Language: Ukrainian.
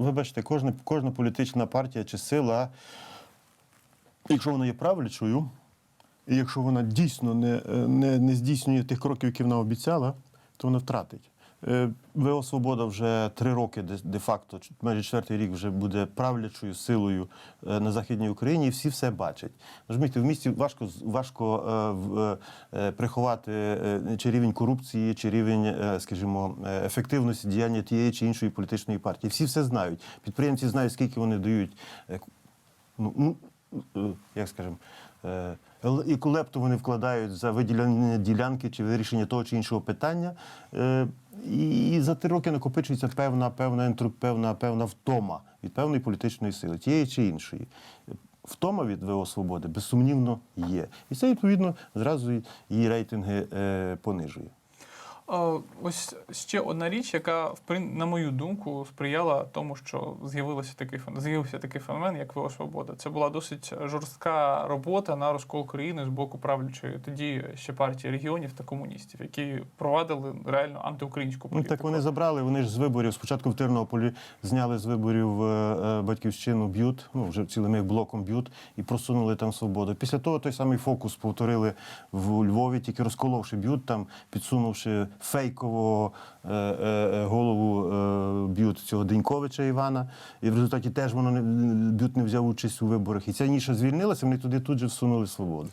вибачте, кожна, кожна політична партія чи сила, якщо вона є правлячою, і якщо вона дійсно не, е, не, не здійснює тих кроків, які вона обіцяла, то вона втратить. Е, ВО Свобода вже три роки, де- де-факто, майже четвертий рік вже буде правлячою силою е, на Західній Україні, і всі все бачать. Розумієте, в місті важко, важко е, е, приховати е, чи рівень корупції, чи рівень, е, скажімо, е, ефективності діяння тієї чи іншої політичної партії. Всі все знають. Підприємці знають, скільки вони дають. е, ну, ну, е, як скажемо, е, яку лепту вони вкладають за виділення ділянки чи вирішення того чи іншого питання. Е, І за три роки накопичується певна, певна, певна, певна втома від певної політичної сили, тієї чи іншої. Втома від ВО Свободи, безсумнівно, є. І це, відповідно, зразу її рейтинги е, понижує. Ось ще одна річ, яка, на мою думку, сприяла тому, що з'явилося такий з'явився такий феномен, як ВО Свобода. Це була досить жорстка робота на розкол країни з боку правлячої тоді ще партії регіонів та комуністів, які провадили реально антиукраїнську Ну, так вони забрали, вони ж з виборів. Спочатку в Тернополі зняли з виборів е, е, батьківщину б'ют, ну вже цілим їх блоком б'ют і просунули там свободу. Після того той самий фокус повторили в Львові, тільки розколовши б'ют, там підсунувши фейкового е, е, е, голову б'ют цього Деньковича Івана. І в результаті теж воно не б'ют не взяв участь у виборах. І ця ніша звільнилася, вони туди тут же всунули свободу.